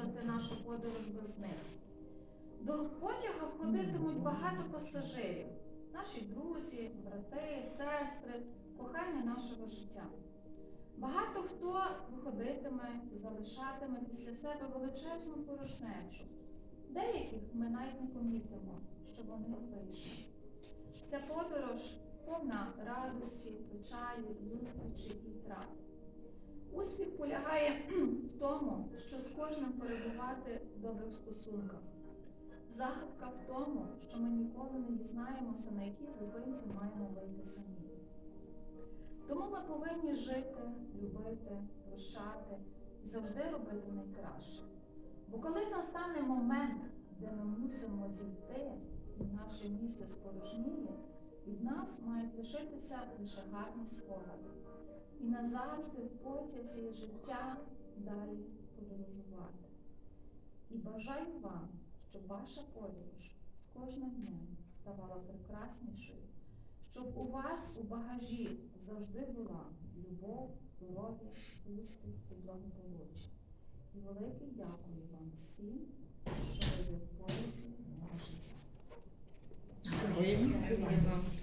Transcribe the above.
продовжувати нашу подорож без них. До потяга входитимуть багато пасажирів, наші друзі, брати, сестри, кохання нашого життя. Багато хто виходитиме залишатиме після себе величезну порожнечу. Деяких ми навіть не помітимо, що вони вийшли. Ця подорож повна радості, печалі, зустрічі і втрат. Успіх полягає в тому, що з кожним перебувати в добрих стосунках. Загадка в тому, що ми ніколи не дізнаємося, на якій зупинці маємо вийти самі. Тому ми повинні жити, любити, прощати і завжди робити найкраще. Бо коли настане момент, де ми мусимо зійти, і наше місце спорожніє, від нас мають лишитися лише гарні спогади. І назавжди в потязі життя далі подорожувати. І бажаю вам, щоб ваша подорож з кожним днем ставала прекраснішою, щоб у вас у багажі завжди була любов, здоров'я, успіх і благополуччя. І велике дякую вам всім, що ви є в